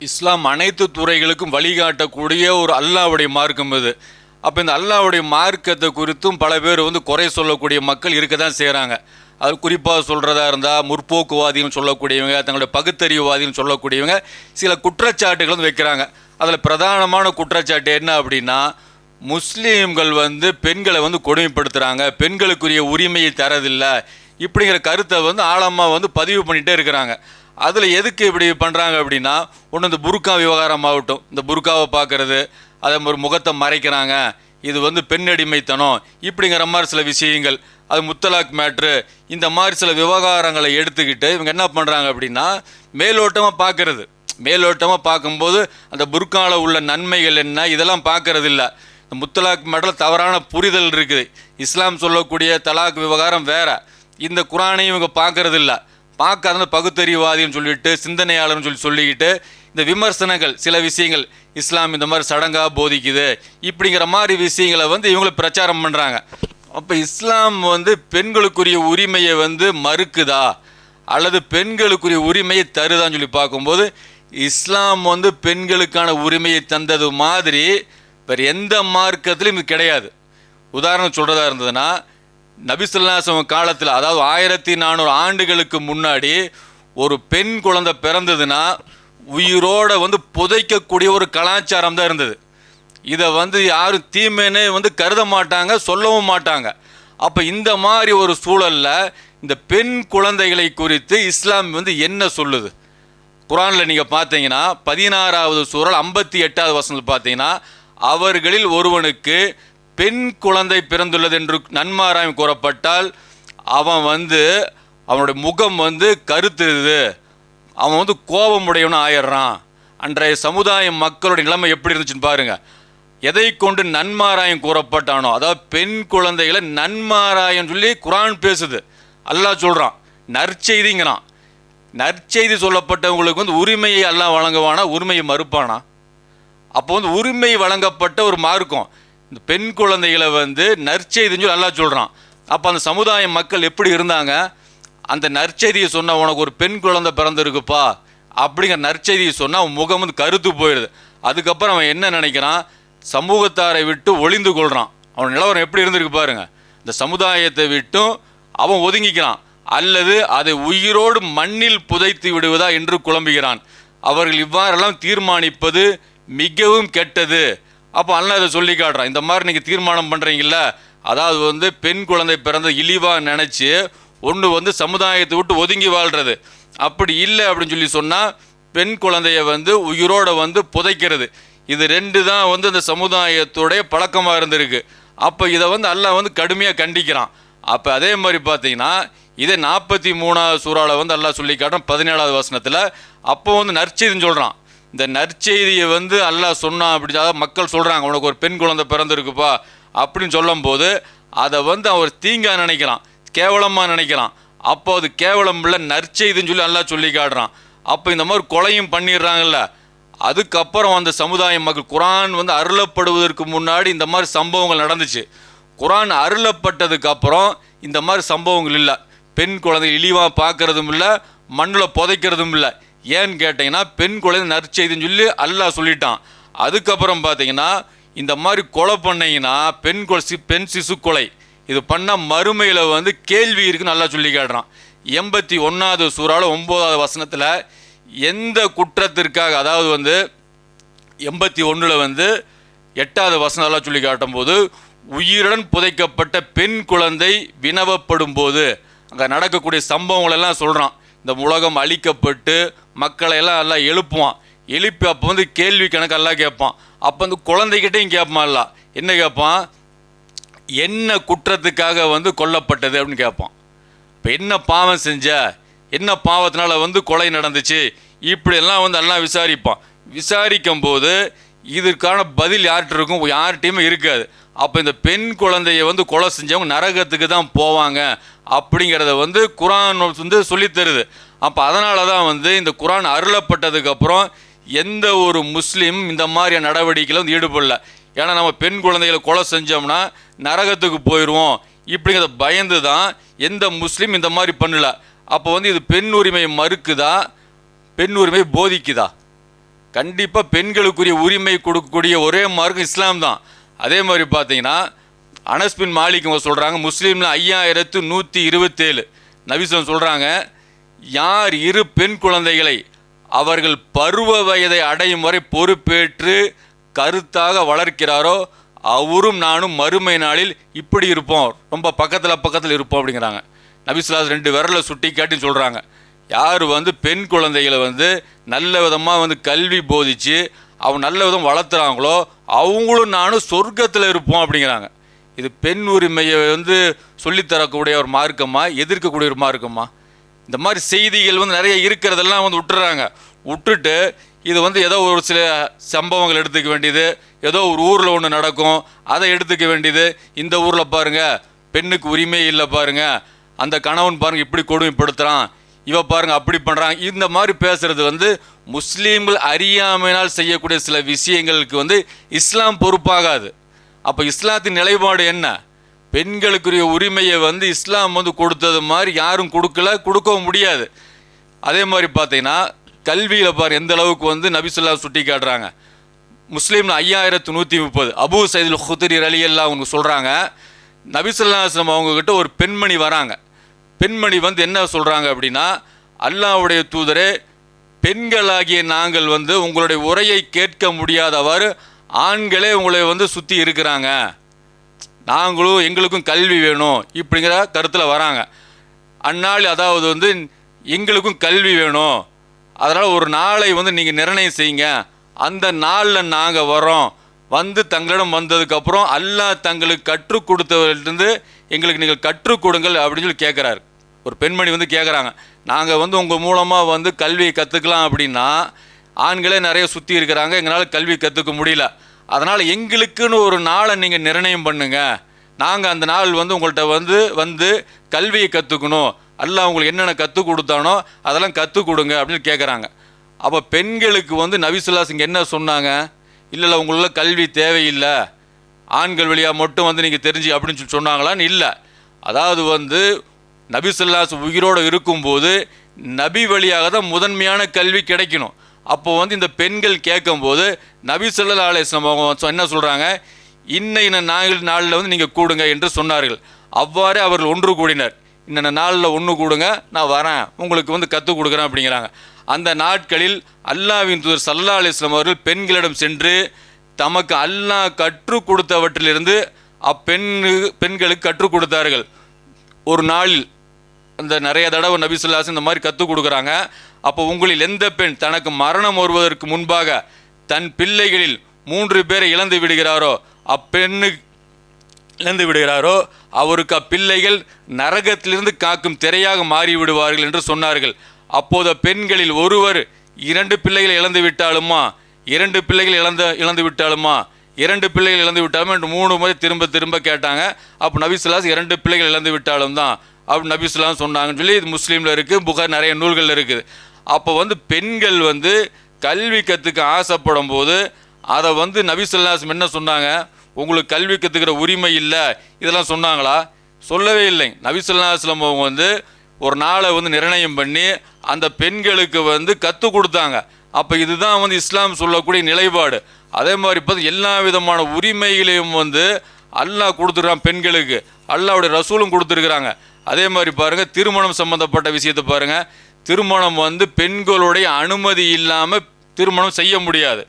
இஸ்லாம் அனைத்து துறைகளுக்கும் வழிகாட்டக்கூடிய ஒரு அல்லாவுடைய மார்க்கம் இது. அப்போ இந்த அல்லாவுடைய மார்க்கத்தை குறித்தும் பல பேர் வந்து குறை சொல்லக்கூடிய மக்கள் இருக்க தான் செய்கிறாங்க அது குறிப்பாக சொல்கிறதா இருந்தால் முற்போக்குவாதின்னு சொல்லக்கூடியவங்க தங்களுடைய பகுத்தறிவுவாதின்னு சொல்லக்கூடியவங்க சில குற்றச்சாட்டுகள் வந்து வைக்கிறாங்க. அதில் பிரதானமான குற்றச்சாட்டு என்ன அப்படின்னா முஸ்லீம்கள் வந்து பெண்களை வந்து கொடுமைப்படுத்துகிறாங்க பெண்களுக்குரிய உரிமையை தரதில்லை. இப்படிங்கிற கருத்தை வந்து ஆழமாக வந்து பதிவு பண்ணிகிட்டே இருக்கிறாங்க. அதில் எதுக்கு இப்படி பண்ணுறாங்க அப்படின்னா ஒன்று இந்த புர்கா விவகாரம் ஆகட்டும் இந்த புர்காவை பார்க்குறது அதே மாதிரி முகத்தை மறைக்கிறாங்க இது வந்து பெண்ணடிமைத்தனம் இப்படிங்கிற மாதிரி சில விஷயங்கள் அது முத்தலாக் மேட்ரு இந்த மாதிரி சில விவகாரங்களை எடுத்துக்கிட்டு இவங்க என்ன பண்ணுறாங்க அப்படின்னா மேலோட்டமாக பார்க்கறது. மேலோட்டமாக பார்க்கும்போது அந்த புர்காவில் உள்ள நன்மைகள் என்ன இதெல்லாம் பார்க்கறது இல்லை இந்த முத்தலாக் மேட்டில் தவறான புரிதல் இருக்குது. இஸ்லாம் சொல்லக்கூடிய தலாக் விவகாரம் வேறு. இந்த குரானையும் இவங்க பார்க்கறது இல்லை பார்க்காத பகுத்தறிவாதின்னு சொல்லிட்டு சிந்தனையாளர்னு சொல்லி சொல்லிக்கிட்டு இந்த விமர்சனங்கள் சில விஷயங்கள் இஸ்லாம் இந்த மாதிரி சடங்காக போதிக்குது இப்படிங்கிற மாதிரி விஷயங்களை வந்து இவங்களை பிரச்சாரம் பண்ணுறாங்க அப்போ இஸ்லாம் வந்து பெண்களுக்குரிய உரிமையை வந்து மறுக்குதா? அல்லது பெண்களுக்குரிய உரிமையை தருதான்னு சொல்லி பார்க்கும்போது இஸ்லாம் வந்து பெண்களுக்கான உரிமையை தந்தது மாதிரி வேறு எந்த மார்க்கத்திலும் இது கிடையாது. உதாரணம் சொல்கிறதா இருந்ததுன்னா நபிசுல்லாசம் காலத்தில் அதாவது ஆயிரத்தி நானூறு ஆண்டுகளுக்கு முன்னாடி ஒரு பெண் குழந்தை பிறந்ததுன்னா உயிரோட வந்து புதைக்கக்கூடிய ஒரு கலாச்சாரம் தான் இருந்தது. இதை வந்து யாரும் தீமைன்னு வந்து கருத மாட்டாங்க சொல்லவும் மாட்டாங்க. அப்போ இந்த மாதிரி ஒரு சூழலில் இந்த பெண் குழந்தைகளை குறித்து இஸ்லாம் வந்து என்ன சொல்லுது? குரானில் நீங்கள் பார்த்தீங்கன்னா பதினாறாவது சூழல் ஐம்பத்தி எட்டாவது வசனத்தில் பார்த்தீங்கன்னா அவர்களில் ஒருவனுக்கு பெண் குழந்தை பிறந்துள்ளது என்று நன்மாராயம் கூறப்பட்டால் அவன் வந்து அவனுடைய முகம் வந்து கருத்துது அவன் வந்து கோபமுடையவனு ஆயிடுறான். அன்றைய சமுதாய மக்களுடைய நிலைமை எப்படி இருந்துச்சுன்னு பாருங்க. எதை கொண்டு நன்மாராயம் கூறப்பட்டானோ அதாவது பெண் குழந்தைகளை நன்மாராயம் சொல்லி குரான் பேசுது. அல்லாஹ் சொல்கிறான் நற்செய்திங்கிறான். நற்செய்தி சொல்லப்பட்டவங்களுக்கு வந்து உரிமையை எல்லாம் வழங்குவானா உரிமையை மறுப்பானா? அப்போ வந்து உரிமை வழங்கப்பட்ட ஒரு மார்க்கம். இந்த பெண் குழந்தைகளை வந்து நற்செய்தின்னு சொல்லி சொல்கிறான் அப்போ அந்த சமுதாய மக்கள் எப்படி இருந்தாங்க? அந்த நற்செய்தியை சொன்ன உனக்கு ஒரு பெண் குழந்தை பிறந்திருக்குப்பா அப்படிங்கிற நற்செய்தியை சொன்னால் அவன் முகம் வந்து கருத்து போயிடுது. அதுக்கப்புறம் அவன் என்ன நினைக்கிறான்? சமூகத்தாரை விட்டு ஒளிந்து கொள்கிறான் அவன் நிலவரம் எப்படி இருந்திருக்கு பாருங்க. இந்த சமுதாயத்தை விட்டும் அவன் ஒதுங்கிக்கிறான். அல்லது அதை உயிரோடு மண்ணில் புதைத்து விடுவதா என்று குழம்புகிறான். அவர்கள் இவ்வாறெல்லாம் தீர்மானிப்பது மிகவும் கெட்டது. அப்போ அண்ணன் இதை சொல்லி காட்டுறான். இந்த மாதிரி நீங்கள் தீர்மானம் பண்ணுறீங்கள அதாவது வந்து பெண் குழந்தை பிறந்த இழிவாக நினச்சி ஒன்று வந்து சமுதாயத்தை விட்டு ஒதுங்கி வாழ்கிறது அப்படி இல்லை அப்படின்னு சொல்லி சொன்னால் பெண் குழந்தைய வந்து உயிரோட வந்து புதைக்கிறது. இது ரெண்டு தான் வந்து அந்த சமுதாயத்துடைய பழக்கமாக இருந்திருக்கு. அப்போ இதை வந்து அல்லாஹ் வந்து கடுமையாக கண்டிக்கிறான். அப்போ அதே மாதிரி பார்த்தீங்கன்னா இதே நாற்பத்தி மூணாவது சூறாவில் வந்து அல்லாஹ் சொல்லி காட்டுறான் பதினேழாவது வசனத்தில். அப்போ வந்து நற்செய்தின்னு சொல்கிறான் இந்த நற்செய்தியை வந்து அல்லாஹ் சொன்னான் அப்படி அதாவது மக்கள் சொல்கிறாங்க உனக்கு ஒரு பெண் குழந்தை பிறந்திருக்குப்பா அப்படின்னு சொல்லும்போது அதை வந்து அவர் தீங்காக நினைக்கலாம் கேவலமாக நினைக்கலாம். அப்போ அது கேவலம் இல்லை நற்செய்தின்னு சொல்லி நல்லா சொல்லி காட்டுறான். அப்போ இந்த மாதிரி கொலையும் பண்ணிடுறாங்கல்ல அதுக்கப்புறம் அந்த சமுதாய மக்கள் குரான் வந்து அருளப்படுவதற்கு முன்னாடி இந்த மாதிரி சம்பவங்கள் நடந்துச்சு. குரான் அருளப்பட்டதுக்கு அப்புறம் இந்த மாதிரி சம்பவங்கள் இல்லை. பெண் குழந்தை இழிவாக பார்க்கறதும் இல்லை மண்ணில் புதைக்கிறதும் இல்லை. ஏன்னு கேட்டிங்கன்னா பெண் குழந்தை நற்செய்தின்னு சொல்லி அல்லாஹ் சொல்லிட்டான். அதுக்கப்புறம் பார்த்தீங்கன்னா இந்த மாதிரி கொலை பண்ணீங்கன்னா பெண் கொலை பெண் சிசு கொலை இது பண்ணால் மறுமையில் வந்து கேள்வி இருக்குன்னு நல்லா சொல்லி காட்டுறான். எண்பத்தி ஒன்றாவது சூறாவில் ஒம்போதாவது வசனத்தில் எந்த குற்றத்திற்காக அதாவது வந்து எண்பத்தி ஒன்றில் வந்து எட்டாவது வசனம் எல்லாம் சொல்லி காட்டும்போது உயிருடன் புதைக்கப்பட்ட பெண் குழந்தை வினவப்படும் போது அங்கே நடக்கக்கூடிய சம்பவங்களெல்லாம் சொல்கிறான் இந்த உலகம் அழிக்கப்பட்டு மக்களை எல்லாம் எல்லாம் எழுப்புவான். எழுப்பி அப்போ வந்து கேள்வி கணக்கெல்லாம் கேட்பான். அப்போ வந்து குழந்தைகிட்டையும் கேட்பான் எல்லாம். என்ன கேட்பான்? என்ன குற்றத்துக்காக வந்து கொல்லப்பட்டது அப்படின்னு கேட்பான். இப்போ என்ன பாவம் செஞ்ச? என்ன பாவத்தினால வந்து கொலை நடந்துச்சு? இப்படியெல்லாம் வந்து எல்லாம் விசாரிப்பான். விசாரிக்கும் போது இதற்கான பதில் யார்கிட்ட இருக்கும்? யார்கிட்டையுமே இருக்காது. அப்போ இந்த பெண் குழந்தைய வந்து கொலை செஞ்சவங்க நரகத்துக்கு தான் போவாங்க. அப்படிங்கிறத வந்து குரான் வந்து சொல்லித் தருது. அப்போ அதனால தான் வந்து இந்த குரான் அருளப்பட்டதுக்கப்புறம் எந்த ஒரு முஸ்லீம் இந்த மாதிரியான நடவடிக்கையில் வந்து ஈடுபடல. ஏன்னா நம்ம பெண் குழந்தைகளை கொலை செஞ்சோம்னா நரகத்துக்கு போயிடுவோம் இப்படிங்கிறத பயந்து தான் எந்த முஸ்லீம் இந்த மாதிரி பண்ணல. அப்போ வந்து இது பெண் உரிமை மறுக்குதா? பெண் உரிமை போதிக்குதா? கண்டிப்பாக பெண்களுக்குரிய உரிமை கொடுக்கக்கூடிய ஒரே மார்க்கம் இஸ்லாம் தான். அதே மாதிரி பார்த்தீங்கன்னா அனஸ்பின் மாலிக் சொல்கிறாங்க முஸ்லீமில் ஐயாயிரத்து நூற்றி இருபத்தேழு. நவீசன் சொல்கிறாங்க யார் இரு பெண் குழந்தைகளை அவர்கள் பருவ வயதை அடையும் வரை பொறுப்பேற்று கருத்தாக வளர்க்கிறாரோ அவரும் நானும் மறுமை நாளில் இப்படி இருப்போம். ரொம்ப பக்கத்தில் பக்கத்தில் இருப்போம் அப்படிங்கிறாங்க. நபிசுலாஸ் ரெண்டு விரலை சுட்டி காட்டி சொல்கிறாங்க யார் வந்து பெண் குழந்தைகளை வந்து நல்ல விதமாக வந்து கல்வி போதிச்சு அவங்க நல்ல விதம் வளர்த்துறாங்களோ அவங்களும் நானும் சொர்க்கத்தில் இருப்போம் அப்படிங்கிறாங்க. இது பெண் உரிமையை வந்து சொல்லித்தரக்கூடிய ஒரு மார்க்கமாக எதிர்க்கக்கூடிய ஒரு மார்க்கமாக இந்த மாதிரி செய்திகள் வந்து நிறைய இருக்கிறதெல்லாம் வந்து விட்டுறாங்க. விட்டுட்டு இது வந்து ஏதோ ஒரு சில சம்பவங்கள் எடுத்துக்க வேண்டியது ஏதோ ஒரு ஊரில் ஒன்று நடக்கும் அதை எடுத்துக்க வேண்டியது. இந்த ஊரில் பாருங்கள் பெண்ணுக்கு உரிமை இல்லை பாருங்கள் அந்த கணவன் பாருங்கள் இப்படி கொடுமைப்படுத்துகிறான் இவ பாருங்கள் அப்படி பண்ணுறாங்க இந்த மாதிரி பேசுகிறது வந்து முஸ்லீம்கள் அறியாமையினால் செய்யக்கூடிய சில விஷயங்களுக்கு வந்து இஸ்லாம் பொறுப்பாகாது. அப்போ இஸ்லாத்தின் நிலைப்பாடு என்ன? பெண்களுக்குரிய உரிமையை வந்து இஸ்லாம் வந்து கொடுத்தது மாதிரி யாரும் கொடுக்கல கொடுக்கவும் முடியாது. அதே மாதிரி பார்த்தீங்கன்னா கல்வியில் பார் எந்த அளவுக்கு வந்து நபிசுல்லா சுட்டி காட்டுறாங்க முஸ்லீமில் ஐயாயிரத்து நூற்றி முப்பது. அபு சைதுல் ஹுத்திரி அலி எல்லாம் அவங்க சொல்கிறாங்க நபிசுல்லாஸ்லம் அவங்கக்கிட்ட ஒரு பெண்மணி வராங்க. பெண்மணி வந்து என்ன சொல்கிறாங்க அப்படின்னா அல்லாவுடைய தூதரே பெண்களாகிய நாங்கள் வந்து உங்களுடைய உரையை கேட்க முடியாதவாறு ஆண்களே உங்களை வந்து சுற்றி இருக்கிறாங்க. நாங்களும் எங்களுக்கும் கல்வி வேணும் இப்படிங்கிற கருத்தில் வராங்க. அந்நாள் அதாவது வந்து எங்களுக்கும் கல்வி வேணும். அதனால் ஒரு நாளை வந்து நீங்கள் நிர்ணயம் செய்யுங்க. அந்த நாளில் நாங்கள் வரோம் வந்து தங்களிடம் வந்ததுக்கப்புறம் அல்லா தங்களுக்கு கற்றுக் கொடுத்தவர்கிட்டருந்து எங்களுக்கு நீங்கள் கற்றுக் கொடுங்கள் அப்படின்னு சொல்லி கேட்குறாரு ஒரு பெண்மணி வந்து கேட்குறாங்க நாங்கள் வந்து உங்கள் மூலமாக வந்து கல்வியை கற்றுக்கலாம் அப்படின்னா ஆண்களே நிறைய சுற்றி இருக்கிறாங்க. எங்களால் கல்வி கற்றுக்க முடியல. அதனால் எங்களுக்குன்னு ஒரு நாளை நீங்கள் நிர்ணயம் பண்ணுங்கள் நாங்கள் அந்த நாள் வந்து உங்கள்கிட்ட வந்து வந்து கல்வியை கற்றுக்கணும் அல்ல அவங்களுக்கு என்னென்ன கற்றுக் கொடுத்தானோ அதெல்லாம் கற்றுக் கொடுங்க அப்படின்னு கேட்குறாங்க அப்போ பெண்களுக்கு வந்து நபிசுல்லாஸ் இங்கே என்ன சொன்னாங்க? இல்லை இல்லை உங்களுள்ள கல்வி தேவையில்லை. ஆண்கள் வழியாக மட்டும் வந்து நீங்கள் தெரிஞ்சு அப்படின்னு சொல்லி சொன்னாங்களான்னு இல்லை. அதாவது வந்து நபிசுல்லாஸ் உயிரோடு இருக்கும்போது நபி வழியாக தான் முதன்மையான கல்வி கிடைக்கணும். அப்போ வந்து இந்த பெண்கள் கேட்கும்போது நபி சொல்லா அலிஸ்லாம் அவங்க என்ன சொல்கிறாங்க இன்ன இன்ன நாள் நாளில் வந்து நீங்கள் கூடுங்க என்று சொன்னார்கள். அவ்வாறே அவர்கள் ஒன்று கூடினர். இன்ன நாளில் ஒன்று கூடுங்க நான் வரேன். உங்களுக்கு வந்து கற்றுக் கொடுக்குறேன் அப்படிங்கிறாங்க. அந்த நாட்களில் அல்லாவின் தூதர் சல்லா அலிஸ்லாம் அவர்கள் பெண்களிடம் சென்று தமக்கு அல்லாஹ் கற்றுக் கொடுத்தவற்றிலிருந்து அப்பெண்ணு பெண்களுக்கு கற்றுக் கொடுத்தார்கள். ஒரு நாளில் அந்த நிறைய தடவை நபி சொல்லாஸ் இந்த மாதிரி கற்றுக் கொடுக்குறாங்க. அப்போ உங்களில் எந்த பெண் தனக்கு மரணம் வருவதற்கு முன்பாக தன் பிள்ளைகளில் மூன்று பேரை இழந்து விடுகிறாரோ அப்பெண்ணு இழந்து விடுகிறாரோ அவருக்கு அப்பிள்ளைகள் நரகத்திலிருந்து காக்கும் திரையாக மாறிவிடுவார்கள் என்று சொன்னார்கள். அப்போது பெண்களில் ஒருவர் இரண்டு பிள்ளைகளை இழந்து விட்டாலுமா? இரண்டு பிள்ளைகள் இழந்த இழந்து விட்டாலுமா? இரண்டு பிள்ளைகள் இழந்து விட்டாலும் என்று மூணு முறை திரும்ப திரும்ப கேட்டாங்க. அப்போ நபிசுல்லாஸ் இரண்டு பிள்ளைகள் இழந்து விட்டாலும் தான் அப்படி நபிசுல்லாம் சொன்னாங்கன்னு சொல்லி இது முஸ்லீமில் இருக்குது புகார் நிறைய நூல்கள் இருக்குது. அப்போ வந்து பெண்கள் வந்து கல்வி கற்றுக்க ஆசைப்படும் போது அதை வந்து நபிசுல்லாஸ் என்ன சொன்னாங்க? உங்களுக்கு கல்வி கற்றுக்கிற உரிமை இல்லை. இதெல்லாம் சொன்னாங்களா? சொல்லவே இல்லை. நபிசுல்லாஸ்லம் அவங்க வந்து ஒரு நாளை வந்து நிர்ணயம் பண்ணி அந்த பெண்களுக்கு வந்து கற்றுக் கொடுத்தாங்க. அப்போ இதுதான் வந்து இஸ்லாம் சொல்லக்கூடிய நிலைப்பாடு. அதே மாதிரி பார்த்து எல்லா விதமான உரிமைகளையும் வந்து அல்லாஹ் கொடுத்துருக்கான் பெண்களுக்கு. அல்லாவுடைய ரசூலும் கொடுத்துருக்குறாங்க. அதே மாதிரி பாருங்கள் திருமணம் சம்மந்தப்பட்ட விஷயத்தை பாருங்கள் திருமணம் வந்து பெண்களுடைய அனுமதி இல்லாமல் திருமணம் செய்ய முடியாது.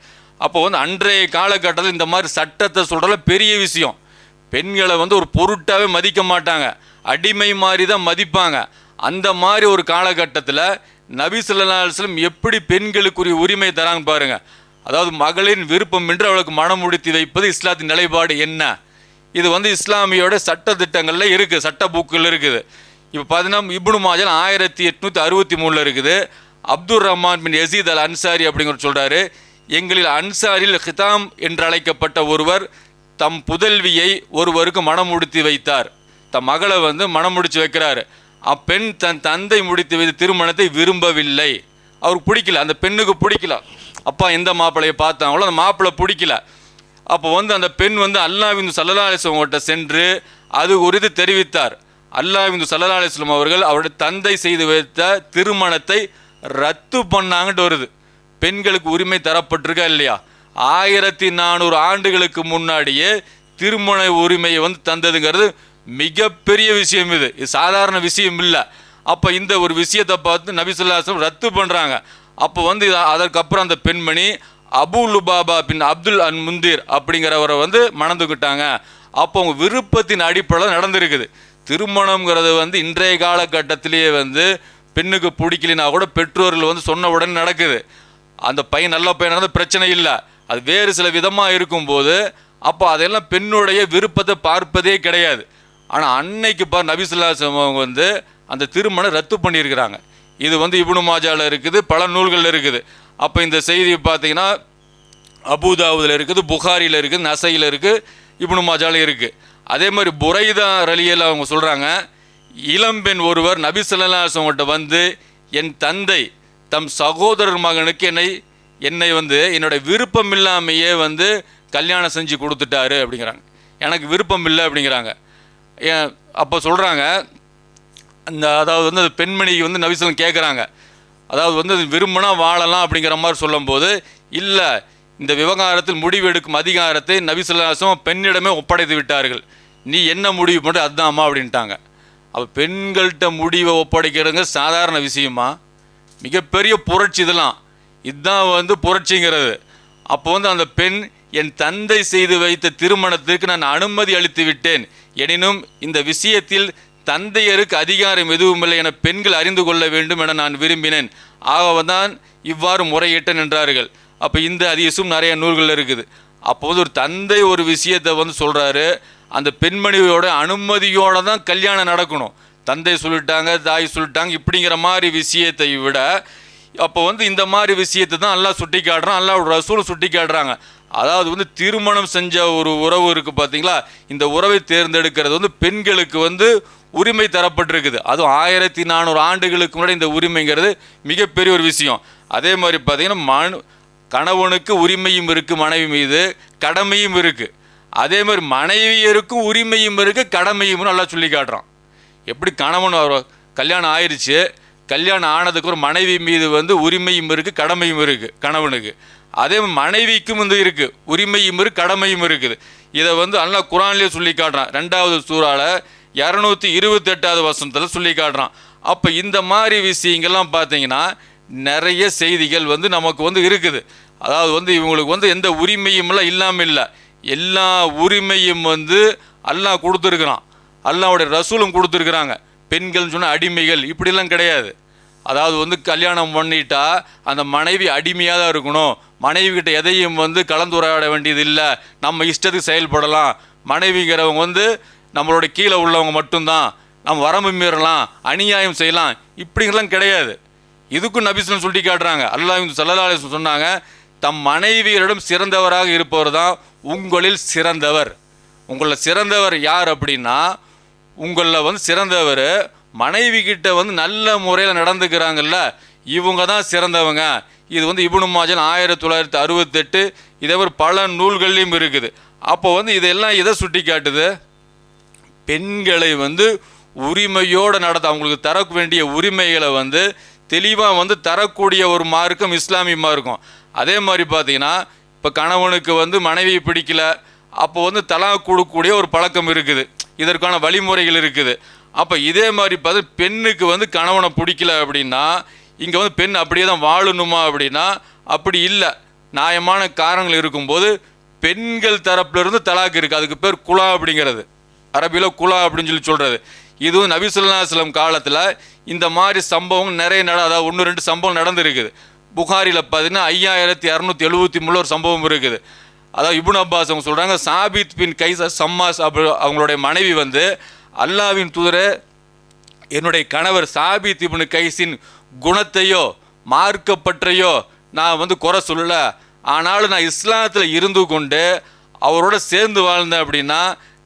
அப்போ வந்து அன்றைய காலகட்டத்தில் இந்த மாதிரி சட்டத்தை சொல்கிறதுல பெரிய விஷயம். பெண்களை வந்து ஒரு பொருட்டாகவே மதிக்க மாட்டாங்க. அடிமை மாதிரி தான் மதிப்பாங்க. அந்த மாதிரி ஒரு காலகட்டத்தில் நபி எப்படி பெண்களுக்குரிய உரிமை தராங்க பாருங்க. அதாவது மகளின் விருப்பம் என்று அவளுக்கு மனம் முடித்து வைப்பது இஸ்லாத்தின் நிலைப்பாடு என்ன? இது வந்து இஸ்லாமியோட சட்ட திட்டங்களில் இருக்குது சட்ட புக்கில் இருக்குது. இப்போ பார்த்தீங்கன்னா இப்னு மாஜல் ஆயிரத்தி எட்நூற்றி அறுபத்தி மூணில் இருக்குது. அப்துல் ரஹ்மான் பின் எசீத் அல் அன்சாரி அப்படிங்கிற சொல்கிறாரு எங்களில் அன்சாரில் ஹிதாம் என்று அழைக்கப்பட்ட ஒருவர் தம் புதல்வியை ஒருவருக்கு மனம் முடித்து வைத்தார். தம் மகளை வந்து மனம் முடித்து வைக்கிறார். அப்பெண் தன் தந்தை முடித்து வைத்த திருமணத்தை விரும்பவில்லை. அவருக்கு பிடிக்கல. அந்த பெண்ணுக்கு பிடிக்கல. அப்பா எந்த மாப்பிள்ளையை பார்த்தாங்களோ அந்த மாப்பிள்ளை பிடிக்கல. அப்போ வந்து அந்த பெண் வந்து அல்லாவின் சல்லா சென்று அது குறித்து தெரிவித்தார். அல்லாஹிந்து சல்லா அலிஸ்லம் அவர்கள் அவருடைய தந்தை செய்து வைத்த திருமணத்தை ரத்து பண்ணாங்கன்ட்டு வருது. பெண்களுக்கு உரிமை தரப்பட்டிருக்கா இல்லையா? ஆயிரத்தி நானூறு ஆண்டுகளுக்கு முன்னாடியே திருமண உரிமையை வந்து தந்ததுங்கிறது மிகப்பெரிய விஷயம் இது. இது சாதாரண விஷயம் இல்லை. அப்போ இந்த ஒரு விஷயத்தை பார்த்து நபிசுல்லாசம் ரத்து பண்ணுறாங்க அப்போ வந்து அதற்கப்புறம் அந்த பெண்மணி Abu Lubaba bin Abdul an முந்தீர் அப்படிங்கிறவரை வந்து மணந்துக்கிட்டாங்க. அப்போ அவங்க விருப்பத்தின் அடிப்படையில் நடந்திருக்குது. திருமணங்கிறது வந்து இன்றைய காலகட்டத்திலேயே வந்து பெண்ணுக்கு பிடிக்கலைன்னா கூட பெற்றோர்கள் வந்து சொன்ன உடனே நடக்குது. அந்த பையன் நல்ல பையனாக இருந்தால் பிரச்சனை இல்லை. அது வேறு சில விதமாக இருக்கும்போது அப்போ அதெல்லாம் பெண்ணுடைய விருப்பத்தை பார்ப்பதே கிடையாது. ஆனால் அன்னைக்கு பார் நபிசுல்லாசம் அவங்க வந்து அந்த திருமணம் ரத்து பண்ணியிருக்கிறாங்க. இது வந்து இபுனு மாஜாவில் இருக்குது பல நூல்களில் இருக்குது. அப்போ இந்த செய்தி பார்த்தீங்கன்னா அபுதாவுதில் இருக்குது புகாரியில் இருக்குது நசையில் இருக்குது இபுனு மாஜால இருக்குது அதே மாதிரி புரைதா ரலியில் அவங்க சொல்கிறாங்க இளம்பெண் ஒருவர் நபி ஸல்லல்லாஹு வந்து என் தந்தை தம் சகோதரர் மகனுக்கு என்னை என்னை வந்து என்னோடய விருப்பம் இல்லாமையே வந்து கல்யாணம் செஞ்சு கொடுத்துட்டாரு அப்படிங்கிறாங்க. எனக்கு விருப்பம் இல்லை அப்படிங்கிறாங்க. ஏன் அப்போ சொல்கிறாங்க அந்த அதாவது வந்து அந்த பெண்மணிக்கு வந்து நபிசலம் கேட்குறாங்க அதாவது வந்து விரும்பினா வாழலாம் அப்படிங்கிற மாதிரி சொல்லும்போது இல்லை இந்த விவகாரத்தில் முடிவு எடுக்கும் அதிகாரத்தை நபிசுல்லாசம் பெண்ணிடமே ஒப்படைத்து விட்டார்கள். நீ என்ன முடிவு பண்ண அதுதான் அம்மா அப்படின்ட்டாங்க. அப்போ பெண்கள்கிட்ட முடிவை ஒப்படைக்கிறதுங்க சாதாரண விஷயமா? மிகப்பெரிய புரட்சி இதெல்லாம். இதுதான் வந்து புரட்சிங்கிறது. அப்போ வந்து அந்த பெண் என் தந்தை செய்து வைத்த திருமணத்திற்கு நான் அனுமதி அளித்து விட்டேன். எனினும் இந்த விஷயத்தில் தந்தையருக்கு அதிகாரம் எதுவுமில்லை என பெண்கள் அறிந்து கொள்ள வேண்டும் என நான் விரும்பினேன். ஆகவதான் இவ்வாறு முறையிட்டேன் என்றார்கள். அப்போ இந்த அதிகசும் நிறைய நூல்கள் இருக்குது. அப்போது ஒரு தந்தை ஒரு விஷயத்தை வந்து சொல்கிறாரு அந்த பெண்மணியோட அனுமதியோடு தான் கல்யாணம் நடக்கணும். தந்தை சொல்லிட்டாங்க தாய் சொல்லிட்டாங்க இப்படிங்கிற மாதிரி விஷயத்தை விட அப்போ வந்து இந்த மாதிரி விஷயத்தை தான் எல்லாம் சுட்டி காட்டுறான் அல்லாஹ் ரசூல் சுட்டி காட்டுறாங்க அதாவது வந்து திருமணம் செஞ்ச ஒரு உறவு இருக்குது பார்த்தீங்களா இந்த உறவை தேர்ந்தெடுக்கிறது வந்து பெண்களுக்கு வந்து உரிமை தரப்பட்டிருக்குது. அதுவும் ஆயிரத்தி நானூறு ஆண்டுகளுக்கு முன்னாடி இந்த உரிமைங்கிறது மிகப்பெரிய ஒரு விஷயம். அதே மாதிரி பார்த்தீங்கன்னா மனு கணவனுக்கு உரிமையும் இருக்குது மனைவி மீது கடமையும் இருக்குது அதே மாதிரி மனைவியருக்கும் உரிமையும் இருக்குது கடமையும் நல்லா சொல்லி காட்டுறான். எப்படி கணவன் வரும் கல்யாணம் ஆயிடுச்சு கல்யாணம் ஆனதுக்கு ஒரு மனைவி மீது வந்து உரிமையும் இருக்குது கடமையும் இருக்குது கணவனுக்கு. அதே மாதிரி மனைவிக்கும் வந்து இருக்குது உரிமையும் இருக்குது கடமையும் இருக்குது. இதை வந்து நல்லா குரான்லேயே சொல்லி காட்டுறான். ரெண்டாவது சூறால இரநூத்தி இருபத்தெட்டாவது வசனத்தில் சொல்லி காட்டுறான். அப்போ இந்த மாதிரி விஷயங்கள்லாம் பார்த்தீங்கன்னா நிறைய செய்திகள் வந்து நமக்கு வந்து இருக்குது. அதாவது வந்து இவங்களுக்கு வந்து எந்த உரிமையும் எல்லாம் இல்லாமல் இல்லை. எல்லா உரிமையும் வந்து அல்லாஹ் கொடுத்துருக்குறான். அல்லாவுடைய ரசூலும் கொடுத்துருக்குறாங்க. பெண்கள்னு சொன்னால் அடிமைகள் இப்படிலாம் கிடையாது. அதாவது வந்து கல்யாணம் பண்ணிட்டா அந்த மனைவி அடிமையாக தான் இருக்கணும். மனைவி கிட்ட எதையும் வந்து கலந்துரையாட வேண்டியது இல்லை. நம்ம இஷ்டத்துக்கு செயல்படலாம். மனைவிங்கிறவங்க வந்து நம்மளோட கீழே உள்ளவங்க மட்டும்தான். நம்ம வரம்பு மீறலாம் அநியாயம் செய்யலாம். இப்படிங்கெல்லாம் கிடையாது. இதுக்கும் நபிஸ்லம் சொல்லி காட்டுறாங்க. அல்லாஹ் சல்லல்லாஹு சொன்னாங்க தம் மனைவியரிடம் சிறந்தவராக இருப்பவர் தான் உங்களில் சிறந்தவர். உங்களில் சிறந்தவர் யார் அப்படின்னா உங்களில் வந்து சிறந்தவர் மனைவி கிட்ட வந்து நல்ல முறையில் நடந்துக்கிறாங்கல்ல இவங்க தான் சிறந்தவங்க. இது வந்து இபுனு மாஜன் ஆயிரத்தி தொள்ளாயிரத்தி அறுபத்தெட்டு இதே மாதிரி பல நூல்கள்லையும் இருக்குது. அப்போ வந்து இதெல்லாம் எதை சுட்டி காட்டுது பெண்களை வந்து உரிமையோடு நடத்த அவங்களுக்கு தர வேண்டிய உரிமைகளை வந்து தெளிவாக வந்து தரக்கூடிய ஒரு மார்க்கம் இஸ்லாமிய மார்க்கம் அதே மாதிரி பார்த்தீங்கன்னா இப்போ கணவனுக்கு வந்து மனைவி பிடிக்கல அப்போ வந்து தலா கொடுக்கக்கூடிய ஒரு பழக்கம் இருக்குது. இதற்கான வழிமுறைகள் இருக்குது. அப்போ இதே மாதிரி பார்த்து பெண்ணுக்கு வந்து கணவனை பிடிக்கல அப்படின்னா இங்கே வந்து பெண் அப்படியே தான் வாழணுமா அப்படின்னா அப்படி இல்லை. நியாயமான காரணங்கள் இருக்கும்போது பெண்கள் தரப்புல தலாக்கு இருக்குது அதுக்கு பேர் குலா அப்படிங்கிறது. அரபியில் குலா அப்படின்னு சொல்லி சொல்கிறது இதுவும் நபி காலத்தில் இந்த மாதிரி சம்பவம் நிறைய நட அதாவது ஒன்று ரெண்டு சம்பவம் நடந்திருக்குது. புகாரில் பார்த்தீங்கன்னா ஐயாயிரத்தி இரநூத்தி எழுபத்தி மூணு ஒரு சம்பவம் இருக்குது. அதாவது இபுன் அப்பாஸ் அவங்க சொல்கிறாங்க சாபித் பின் கைசா சம்மாஸ் அப்படி அவங்களுடைய மனைவி வந்து அல்லாவின் தூதரே என்னுடைய கணவர் சாபித் இப்னு கைஸின் குணத்தையோ மார்க்கப்பற்றையோ நான் வந்து குறை சொல்லலை. ஆனாலும் நான் இஸ்லாத்தில் இருந்து கொண்டு அவரோட சேர்ந்து வாழ்ந்தேன் அப்படின்னா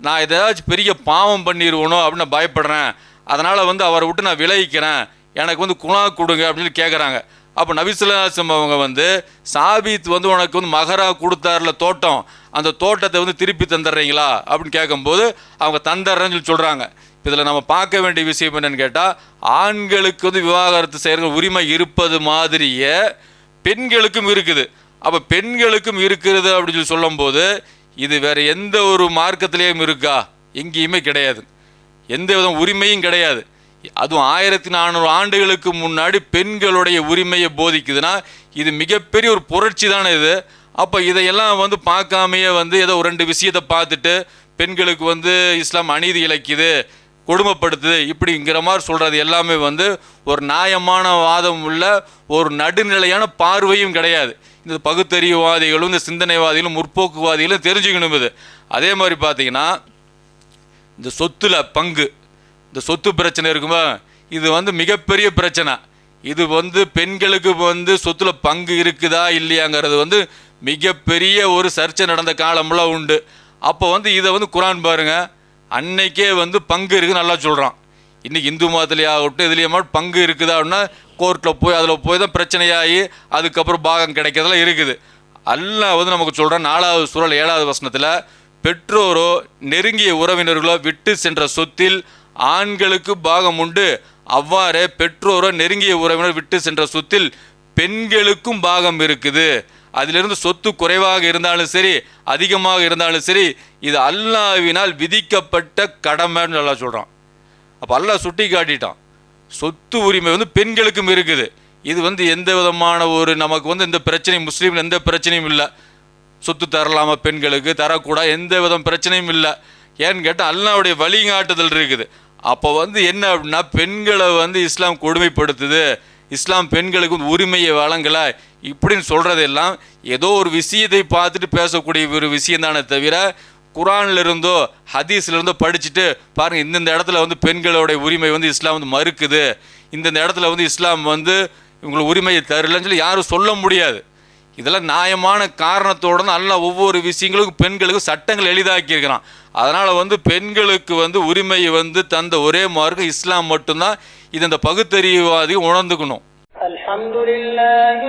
நான் ஏதாச்சும் பெரிய பாவம் பண்ணிடுவனோ அப்படின்னு நான் பயப்படுறேன். அதனால் வந்து அவரை விட்டு நான் விளைவிக்கிறேன் எனக்கு வந்து குணா கொடுங்க அப்படின்னு கேட்குறாங்க அப்போ நபிசுல்லாசம் அவங்க வந்து சாபித் வந்து உனக்கு வந்து மகரா கொடுத்தாருல தோட்டம் அந்த தோட்டத்தை வந்து திருப்பி தந்துடுறீங்களா? அப்படின்னு கேட்கும்போது அவங்க தந்துடுறேன்னு சொல்லி சொல்கிறாங்க இதில் நம்ம பார்க்க வேண்டிய விஷயம் என்னென்னு கேட்டால் ஆண்களுக்கு வந்து விவாகரத்து செய்கிற உரிமை இருப்பது மாதிரியே பெண்களுக்கும் இருக்குது. அப்போ பெண்களுக்கும் இருக்கிறது அப்படின்னு சொல்லி சொல்லும்போது இது வேறு எந்த ஒரு மார்க்கத்திலேயும் இருக்கா? எங்கேயுமே கிடையாது. எந்த விதம் உரிமையும் கிடையாது. அதுவும் ஆயிரத்தி நானூறு ஆண்டுகளுக்கு முன்னாடி பெண்களுடைய உரிமையை போதிக்குதுன்னா இது மிகப்பெரிய ஒரு புரட்சி தானே இது. அப்போ இதையெல்லாம் வந்து பார்க்காமையே வந்து ஏதோ ஒரு ரெண்டு விஷயத்தை பார்த்துட்டு பெண்களுக்கு வந்து இஸ்லாம் அநீதி இழைக்குது கொடுமைப்படுத்துது இப்படிங்கிற மாதிரி சொல்கிறது எல்லாமே வந்து ஒரு நியாயமான வாதம் உள்ள ஒரு நடுநிலையான பார்வையும் கிடையாது. இந்த பகுத்தறிவுவாதிகளும் இந்த சிந்தனைவாதிகளும் முற்போக்குவாதிகளும் தெரிஞ்சுக்கணும் இது. அதே மாதிரி பார்த்தீங்கன்னா இந்த சொத்துல பங்கு இந்த சொத்து பிரச்சனை இருக்குமா? இது வந்து மிகப்பெரிய பிரச்சனை. இது வந்து பெண்களுக்கு வந்து சொத்துல பங்கு இருக்குதா இல்லையாங்கிறது வந்து மிகப்பெரிய ஒரு சர்ச்சை நடந்த காலம்லாம் உண்டு. அப்போ வந்து இதை வந்து குரான் பாருங்க. அன்னைக்கே வந்து பங்கு இருக்குது நல்லா சொல்கிறான் இன்னைக்கு இந்து மதத்துலேயே ஆகட்டும் இதுலேயே பங்கு இருக்குதா அப்படின்னா கோர்ட்டில் போய் அதில் போய் தான் பிரச்சனையாகி அதுக்கப்புறம் பாகம் கிடைக்கிறதெல்லாம் இருக்குது. எல்லாம் வந்து நமக்கு சொல்கிறோம் நாலாவது சூழல் ஏழாவது வசனத்தில் பெற்றோரோ நெருங்கிய உறவினர்களோ விட்டு சென்ற சொத்தில் ஆண்களுக்கு பாகம் உண்டு. அவ்வாறே பெற்றோரோ நெருங்கிய உறவினர் விட்டு சென்ற சொத்தில் பெண்களுக்கும் பாகம் இருக்குது. அதிலிருந்து சொத்து குறைவாக இருந்தாலும் சரி அதிகமாக இருந்தாலும் சரி இது அல்லாவினால் விதிக்கப்பட்ட கடமைன்னு நல்லா சொல்கிறான் அப்போ அல்லாஹ் சுட்டி காட்டிட்டான். சொத்து உரிமை வந்து பெண்களுக்கும் இருக்குது. இது வந்து எந்த விதமான ஒரு நமக்கு வந்து இந்த பிரச்சனையும் முஸ்லீமில் எந்த பிரச்சனையும் இல்லை. சொத்து தரலாமா பெண்களுக்கு தரக்கூடாது எந்த விதம் பிரச்சனையும் இல்லை. ஏன்னு கேட்டால் அல்லாவுடைய வழிகாட்டுதல் இருக்குது. அப்போ வந்து என்ன அப்படின்னா பெண்களை வந்து இஸ்லாம் கொடுமைப்படுத்துது. இஸ்லாம் பெண்களுக்கு வந்து உரிமையை வழங்கலை. இப்படின்னு சொல்கிறதெல்லாம் ஏதோ ஒரு விஷயத்தை பார்த்துட்டு பேசக்கூடிய ஒரு விஷயந்தானே தவிர குரான்லேருந்தோ ஹதீஸ்லேருந்தோ படிச்சுட்டு பாருங்கள் இந்தந்த இடத்துல வந்து பெண்களுடைய உரிமை வந்து இஸ்லாம் வந்து மறுக்குது. இந்தந்த இடத்துல வந்து இஸ்லாம் வந்து இவங்களுக்கு உரிமையை தரலன்னு சொல்லி யாரும் சொல்ல முடியாது. இதெல்லாம் நியாயமான காரணத்தோடு நல்ல ஒவ்வொரு விஷயங்களுக்கும் பெண்களுக்கு சட்டங்கள் எளிதாக்கியிருக்கிறான். அதனால் வந்து பெண்களுக்கு வந்து உரிமையை வந்து தந்த ஒரே மார்க்கம் இஸ்லாம் மட்டும்தான். இது இந்த பகுத்தறிவாதி உணர்ந்துக்கணும். அலமதுல்லாஹி